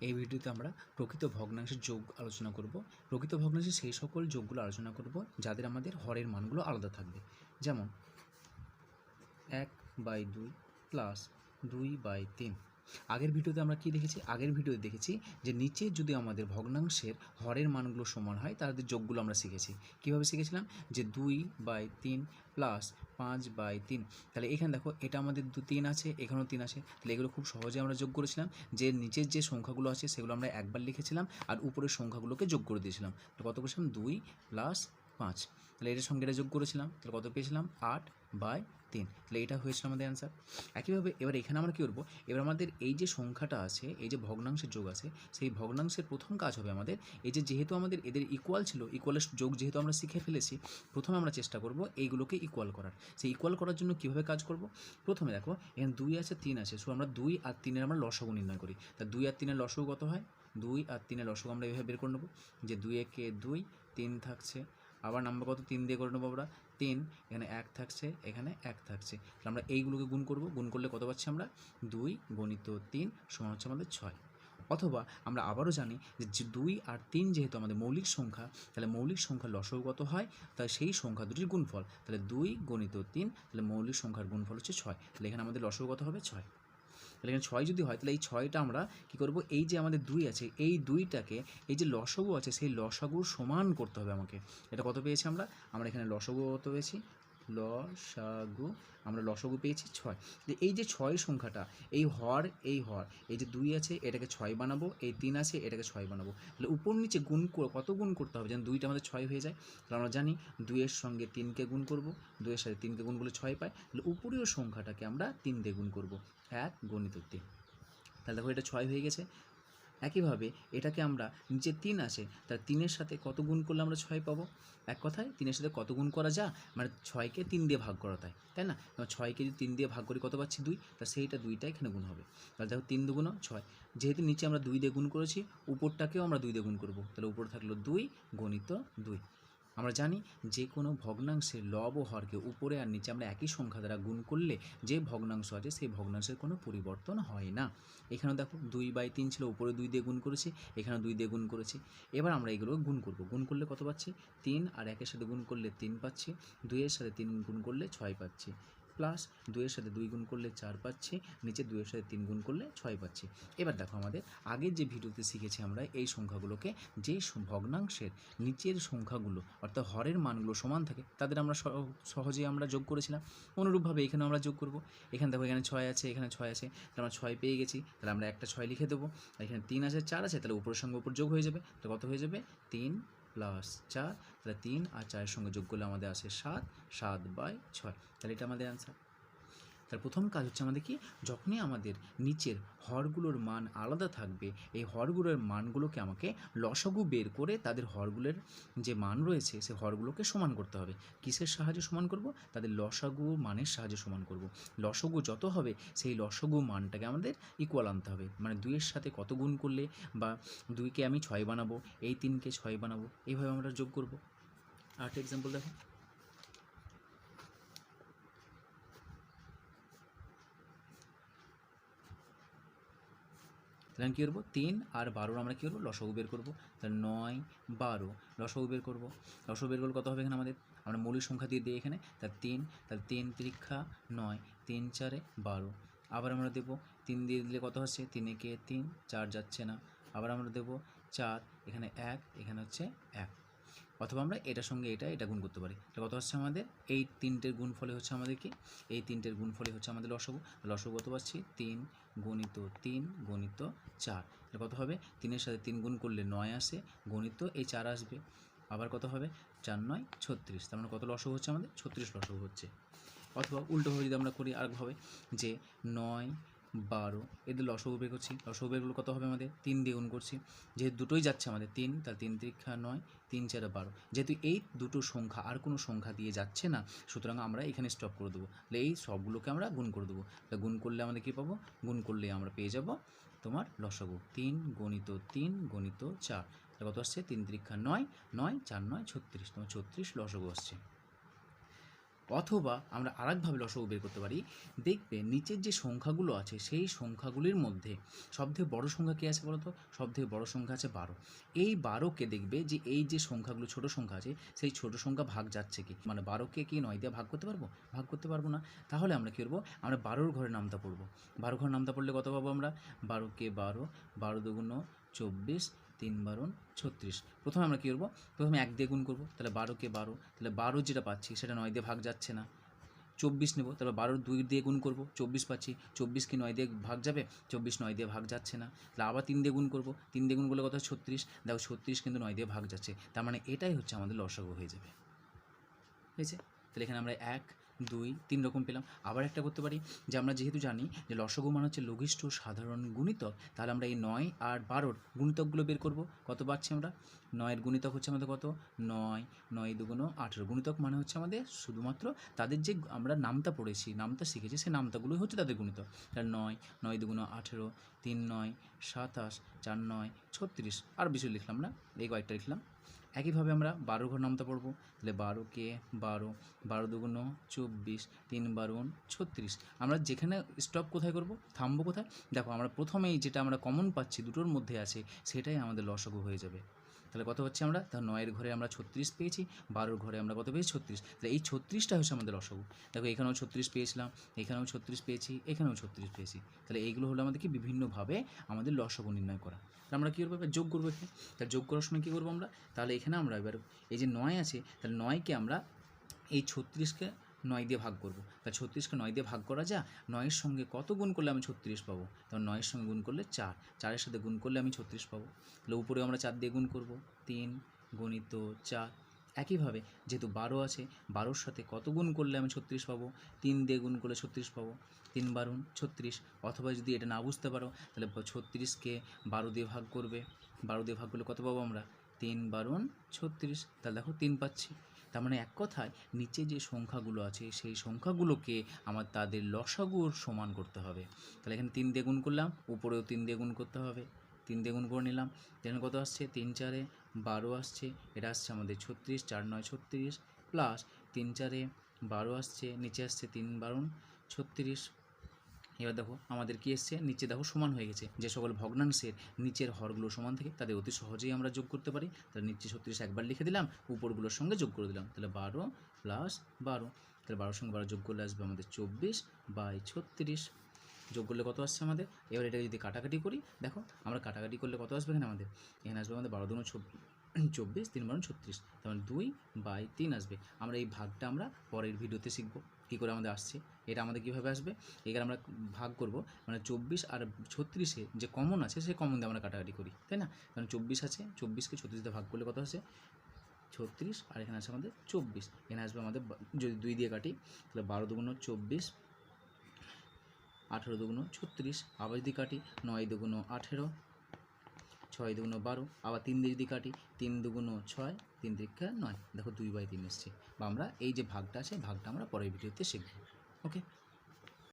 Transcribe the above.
এই ভিডিওতে আমরা প্রকৃত ভগ্নাংশের যোগ আলোচনা করব। প্রকৃত ভগ্নাংশের সেই সকল যোগগুলো আলোচনা করব, যাদের আমাদের হরের মানগুলো আলাদা থাকবে। যেমন এক বাই দুই প্লাস দুই বাই তিন। আগের ভিডিওতে আমরা কি দেখেছি? আগের ভিডিওতে দেখেছি যে নিচে যদি আমাদের ভগ্নাংশের হরের মানগুলো সমান হয় তাদের যোগগুলো আমরা শিখেছি। কীভাবে শিখেছিলাম? যে দুই বাই তিন প্লাস পাঁচ বাই তিন। তাহলে এখানে দেখো, এটা আমাদের দু তিন আছে, এখানেও তিন আছে। তাহলে এগুলো খুব সহজে আমরা যোগ করেছিলাম। যে নিচের যে সংখ্যাগুলো আছে, সেগুলো আমরা একবার লিখেছিলাম আর উপরের সংখ্যাগুলোকে যোগ করে দিয়েছিলাম। তো কত করেছিলাম? দুই প্লাস পাঁচ। তাহলে এটার সঙ্গে এটা যোগ করেছিলাম, তাহলে কত পেয়েছিলাম? আট বাই তিন। তাহলে এটা হয়েছিল আমাদের অ্যান্সার একইভাবে এবার এখানে আমরা কী করব? এবার আমাদের এই যে সংখ্যাটা আছে, এই যে ভগ্নাংশের যোগ আছে, সেই ভগ্নাংশের প্রথম কাজ হবে আমাদের, এই যে যেহেতু আমাদের এদের ইকুয়াল ছিল ইকুয়ালের যোগ যেহেতু আমরা শিখে ফেলেছি, প্রথমে আমরা চেষ্টা করব এইগুলোকে ইকুয়াল করার। সেই ইকুয়াল করার জন্য কীভাবে কাজ করব? প্রথমে দেখো, এখানে দুই আছে, তিন আছে সো আমরা দুই আর তিনের আমরা লসগু নির্ণয় করি। তা দুই আর তিনের লসগু কত হয়? দুই আর তিনের লসগু আমরা এভাবে বের করে নেব, যে দুই একে দুই, তিন থাকছে আবার নাম্বার কত? তিন দিয়ে করে নেব আমরা। তিন, এখানে এক থাকছে, এখানে এক থাকছে। তাহলে আমরা এইগুলোকে গুণ করব। গুণ করলে কত পাচ্ছি আমরা? দুই গণিত তিন সমান হচ্ছে আমাদের ছয়। অথবা আমরা আবারও জানি যে দুই আর তিন যেহেতু আমাদের মৌলিক সংখ্যা, তাহলে মৌলিক সংখ্যার লসও কত হয়? তাহলে সেই সংখ্যা দুটির গুণফল। তাহলে দুই গণিত তিন, তাহলে মৌলিক সংখ্যার গুণফল হচ্ছে ছয়। তাহলে এখানে আমাদের লসও কত হবে? ছয়। তাহলে এখানে ছয় যদি হয়, তাহলে এই ছয়টা আমরা কি করব? এই যে আমাদের দুই আছে, এই দুইটাকে, এই যে লসগু আছে, সেই লসাগুর সমান করতে হবে আমাকে। এটা কত পেয়েছি আমরা? আমরা এখানে লসগু কত পেয়েছি? লসাগু আমরা লসগু পেয়েছি ছয়। এই যে ছয় সংখ্যাটা, এই হর এই হর, এই যে দুই আছে, এটাকে ছয় বানাবো, এই তিন আছে, এটাকে ছয় বানাবো। তাহলে উপর নিচে গুণ কত গুণ করতে হবে? যেন দুইটা আমাদের ছয় হয়ে যায়। তাহলে আমরা জানি দুইয়ের সঙ্গে তিনকে গুণ করব, দুইয়ের সাথে তিনকে গুণ করলে ছয় পায়। তাহলে উপরীয় সংখ্যাটাকে আমরা তিন দিয়ে গুণ করব, এক গণিত তিন তাহলে দেখো এটা ছয় হয়ে গেছে। একইভাবে এটাকে আমরা নিচে তিন আছে তার তিনের সাথে কত গুণ করলে আমরা ছয় পাবো? এক কথায় তিনের সাথে কত গুণ করা যা মানে ছয়কে তিন দিয়ে ভাগ করা তাই তাই না? ছয়কে যদি তিন দিয়ে ভাগ করি কত পাচ্ছি? দুই, তা সেইটা দুইটা এখানে গুণ হবে। তাহলে দেখো তিন দুগুণ ছয়, যেহেতু নিচে আমরা দুই দিয়ে গুণ করেছি, উপরটাকেও আমরা দুই দিয়ে গুণ করব, তাহলে উপরে থাকল দুই গণিত দুই। আমরা জানি যে কোনো ভগ্নাংশের লব ও হরকে উপরে আর নিচে আমরা একই সংখ্যা দ্বারা গুণ করলে যে ভগ্নাংশ আছে সেই ভগ্নাংশের কোনো পরিবর্তন হয় না। এখানে দেখো দুই বাই তিন ছিল, উপরে দুই দিয়ে গুণ করেছি এখানে দুই দিয়ে গুণ করেছি। এবার আমরা এগুলো গুণ করব। গুণ করলে কত পাচ্ছি? তিন, আর একের সাথে গুণ করলে তিন পাচ্ছি। দুইয়ের সাথে তিন গুণ করলে ছয় পাচ্ছি। প্লাস দুইয়ের সাথে দুই গুণ করলে চার পাচ্ছি, নিচে দুইয়ের সাথে তিন গুণ করলে ছয় পাচ্ছি। এবার দেখো আমাদের আগের যে ভিডিওতে শিখেছি আমরা এই সংখ্যাগুলোকে, যে ভগ্নাংশের নিচের সংখ্যাগুলো, অর্থাৎ হরের মানগুলো সমান থাকে, তাদের আমরা সহ- সহজেই আমরা যোগ করেছিলাম। অনুরূপভাবে এখানে আমরা যোগ করব। এখানে দেখো এখানে ছয় আছে, এখানে ছয় আছে, তাহলে আমরা ছয় পেয়ে গেছি, তাহলে আমরা একটা ছয় লিখে দেবো। এখানে তিন আছে, চার আছে, তাহলে উপরের সঙ্গে উপর যোগ হয়ে যাবে। তো কত হয়ে যাবে? তিন প্লাস চার, তাহলে তিন আর চারের সঙ্গে যোগ করলে আমাদের আসে সাত সাত বাই ছয়। তাহলে এটা আমাদের অ্যান্সার তার প্রথম কাজ হচ্ছে আমাদের কি? যখনই আমাদের নিচের হরগুলোর মান আলাদা থাকবে, এই হরগুলোর মানগুলোকে আমাকে লসগু বের করে তাদের হরগুলোর যে মান রয়েছে, সে হরগুলোকে সমান করতে হবে। কিসের সাহায্যে সমান করব? তাদের লসাগু মানের সাহায্যে সমান করব। লসগু যত হবে, সেই লসগু মানটাকে আমাদের ইকুয়াল আনতে হবে। মানে দুইয়ের সাথে কত গুণ করলে বা দুইকে আমি ছয় বানাবো, এই তিনকে ছয় বানাবো, এইভাবে আমরা যোগ করব। আরেকটা এক্সাম্পল দেখো। তাহলে কী করব? তিন আর বারোর আমরা কী করব? লসগু বের করব। তাহলে নয়, বারো, লসগু বের করব। লসগু বের করলে কত হবে এখানে আমাদের? আমরা মৌলিক সংখ্যা দিয়ে দিই এখানে। তার তিন, তাহলে তিন তিরিক্ষা নয়, তিন চারে বারো। আবার আমরা দেবো তিন দিয়ে দিলে কত হচ্ছে? তিন একে তিন, চার যাচ্ছে না। আবার আমরা দেবো চার, এখানে এক, এখানে হচ্ছে এক। অথবা আমরা এটার সঙ্গে এটা এটা গুণ করতে পারি। এটা কত হচ্ছে আমাদের? এই তিনটের গুণ ফলে হচ্ছে আমাদের কি এই তিনটের গুণ ফলে হচ্ছে আমাদের লসগু। লসগু কত পাচ্ছি? তিন গণিত তিন গণিত চার। এটা কত হবে? তিনের সাথে তিন গুণ করলে নয় আসে, গণিত এই চার আসবে। আবার কত হবে? চার নয়, ছত্রিশ। তার মানে কত লসগু হচ্ছে আমাদের? ছত্রিশ লসগু হচ্ছে। অথবা উল্টোভাবে যদি আমরা করি আরেকভাবে, যে নয় বারো। এদের লসগু বের করছি। লসগু বের করলে কত হবে আমাদের? তিন দিয়ে গুণ করছি। যেহেতু দুটোই যাচ্ছে আমাদের, তিন, তাহলে তিন তিরিক্ষা নয়, তিন চারে বারো। যেহেতু এই দুটো সংখ্যা, আর কোনো সংখ্যা দিয়ে যাচ্ছে না, সুতরাং আমরা এখানে স্টপ করে দেবো। তাহলে এই সবগুলোকে আমরা গুণ করে দেবো। তাহলে গুণ করলে আমাদের কী পাবো? গুণ করলে আমরা পেয়ে যাব তোমার লসগু। তিন গণিত তিন গণিত চার। কত আসছে? তিন তিরিক্ষা নয় নয়, চার নয়, ছত্রিশ। তোমার ছত্রিশ লসগু আসছে। অথবা আমরা আরেকভাবে লসগু বের করতে পারি। দেখবে নিচের যে সংখ্যাগুলো আছে, সেই সংখ্যাগুলির মধ্যে সবথেকে বড় সংখ্যা কী আছে বলো তো সবথেকে বড় সংখ্যা আছে বারো। এই বারোকে দেখবে যে, এই যে সংখ্যাগুলো ছোট সংখ্যা আছে, সেই ছোট সংখ্যা ভাগ যাচ্ছে কি? মানে বারোকে কি নয় দিয়ে ভাগ করতে পারব? ভাগ করতে পারব না। তাহলে আমরা কী করব? আমরা বারোর ঘরে নামতা পড়ব। বারো ঘরে নামতা পড়লে কত পাবো আমরা? বারোকে বারো বারো দুগুণ চব্বিশ তিন বারো ছত্রিশ। প্রথমে আমরা কী করব? প্রথমে এক দিয়ে গুণ করব, তাহলে বারোকে বারো। তাহলে বারো যেটা পাচ্ছি সেটা নয় দিয়ে ভাগ যাচ্ছে না। চব্বিশ নেব, তাহলে বারোর দুই দিয়ে গুণ করব, চব্বিশ পাচ্ছি। চব্বিশ কি নয় দিয়ে ভাগ যাবে? চব্বিশ নয় দিয়ে ভাগ যাচ্ছে না। তাহলে আবার তিন দিয়ে গুণ করব। তিন দিয়ে গুণ করলে কত ছত্রিশ। দেখো ছত্রিশ কিন্তু নয় দিয়ে ভাগ যাচ্ছে। তার মানে এটাই হচ্ছে আমাদের লসাগু হয়ে যাবে। হয়েছে? তাহলে এখানে আমরা এক দুই, তিন রকম পেলাম। আবার একটা করতে পারি যে আমরা যেহেতু জানি যে লসগু মানে হচ্ছে লঘিষ্ঠ সাধারণ গুণিতক, তাহলে আমরা এই নয় আর বারোর গুণিতকগুলো বের করব। কত পাচ্ছি আমরা? নয়ের গুণিতক হচ্ছে আমাদের কত? নয় নয় দুগুণ আঠেরো। গুণিতক মানে হচ্ছে আমাদের শুধুমাত্র তাদের যে আমরা নামতা পড়েছি, নামতা শিখেছি, সেই নামতাগুলোই হচ্ছে তাদের গুণিতক। তাহলে নয় নয় দুগুণ আঠেরো, তিন নয়, সাতাশ, চার নয়, ছত্রিশ। আর বেশি লিখলাম না? এই কয়েকটা লিখলাম। একইভাবে আমরা বারো ঘর নামতে পড়ব তাহলে বারোকে বারো বারো দুগুণ চব্বিশ, তিন বারো ছত্রিশ। আমরা যেখানে স্টপ কোথায় করব? থামবো কোথায়? দেখো, আমরা প্রথমেই যেটা আমরা কমন পাচ্ছি, দুটোর মধ্যে আছে, সেটাই আমাদের লসগু হয়ে যাবে। তাহলে কত হচ্ছে আমরা? তাহলে নয়ের ঘরে আমরা ছত্রিশ পেয়েছি, বারোর ঘরে আমরা কত পেয়েছি? ছত্রিশ। তাহলে এই ছত্রিশটা হচ্ছে আমাদের লসগু দেখো এখানেও ছত্রিশ পেয়েছিলাম, এখানেও ছত্রিশ পেয়েছি, এখানেও ছত্রিশ পেয়েছি। তাহলে এইগুলো হলো আমাদেরকে বিভিন্নভাবে আমাদের লসগু নির্ণয় করা। তাহলে আমরা কী করব? এবার যোগ করব এখানে। তাহলে যোগ করার সময় কী করব আমরা? তাহলে এখানে আমরা এবার এই যে নয় আছে, তাহলে নয়কে আমরা এই ছত্রিশকে নয় দিয়ে ভাগ করব। তাহলে ছত্রিশকে নয় দিয়ে ভাগ করা যা নয়ের সঙ্গে কত গুণ করলে আমি ছত্রিশ পাবো? তখন নয়ের সঙ্গে গুণ করলে চার। চারের সাথে গুণ করলে আমি ছত্রিশ পাবো। তাহলে উপরেও আমরা চার দিয়ে গুণ করব। তিন গণিত চার। একইভাবে যেহেতু বারো আছে, বারোর সাথে কত গুণ করলে আমি ছত্রিশ পাবো? তিন দিয়ে গুণ করলে ছত্রিশ পাবো। তিন বারুন ছত্রিশ। অথবা যদি এটা না বুঝতে পারো, তাহলে ছত্রিশকে বারো দিয়ে ভাগ করবে। বারো দিয়ে ভাগ করলে কত পাবো আমরা? তিন বারুন ছত্রিশ। তাহলে দেখো তিন পাচ্ছি। তার মানে এক কথায় নিচে যে সংখ্যাগুলো আছে, সেই সংখ্যাগুলোকে আমার তাদের লসাগুর সমান করতে হবে। তাহলে এখানে তিন দিয়ে গুণ করলাম, উপরেও তিন দিয়ে গুণ করতে হবে। তিন দিয়ে গুণ করে নিলাম এখানে কত আসছে, তিন চারে বারো আসছে, এটা আসছে আমাদের ছত্রিশ, চার নয় ছত্রিশ প্লাস তিন চারে বারো আসছে, নিচে আসছে তিন বারণ, ছত্রিশ এবার দেখো, আমাদের কি এসছে? নিচে দেখো, সমান হয়ে গেছে। যে সকল ভগ্নাংশের নিচের হরগুলো সমান থাকে, তাদের অতি সহজেই আমরা যোগ করতে পারি। তাহলে নিচে ছত্রিশ একবার লিখে দিলাম, উপরগুলোর সঙ্গে যোগ করে দিলাম। তাহলে বারো প্লাস বারো। তাহলে বারোর সঙ্গে বারো যোগ করলে আসবে আমাদের চব্বিশ বাই ছত্রিশ। যোগ করলে কত আসছে আমাদের? এবার এটা যদি কাটাকাটি করি, দেখো, আমরা কাটাকাটি করলে কত আসবে এখানে আমাদের? এখানে আসবে আমাদের বারো দুনো চব্বিশ, তিন বারো ছত্রিশ। তার মানে দুই বাই তিন আসবে। আমরা এই ভাগটা আমরা পরের ভিডিওতে শিখব। কী করে আমাদের আসছে, এটা আমাদের কীভাবে আসবে এখানে আমরা ভাগ করব। মানে চব্বিশ আর ছত্রিশে যে কমন আছে, সেই কমন দিয়ে আমরা কাটাকাটি করি, তাই না? কারণ চব্বিশ আছে, চব্বিশকে ছত্রিশ ভাগ করলে কত আছে ছত্রিশ, আর এখানে আছে আমাদের চব্বিশ। এখানে আসবে আমাদের যদি দুই দিয়ে কাটি, তাহলে বারো দুগুণ চব্বিশ, আঠেরো দুগুণ ছত্রিশ। আবার যদি কাটি, নয় দুগুণ আঠেরো ছয় দুগুণ বারো, আবার তিন দিয়ে যদি কাটি, তিন দুগুণ ছয়, তিন দিকে নয়। দেখো দুই বাই তিন এসছে। বা আমরা এই যে ভাগটা আছে, ভাগটা আমরা পরের ভিডিওতে শিখব। ওকে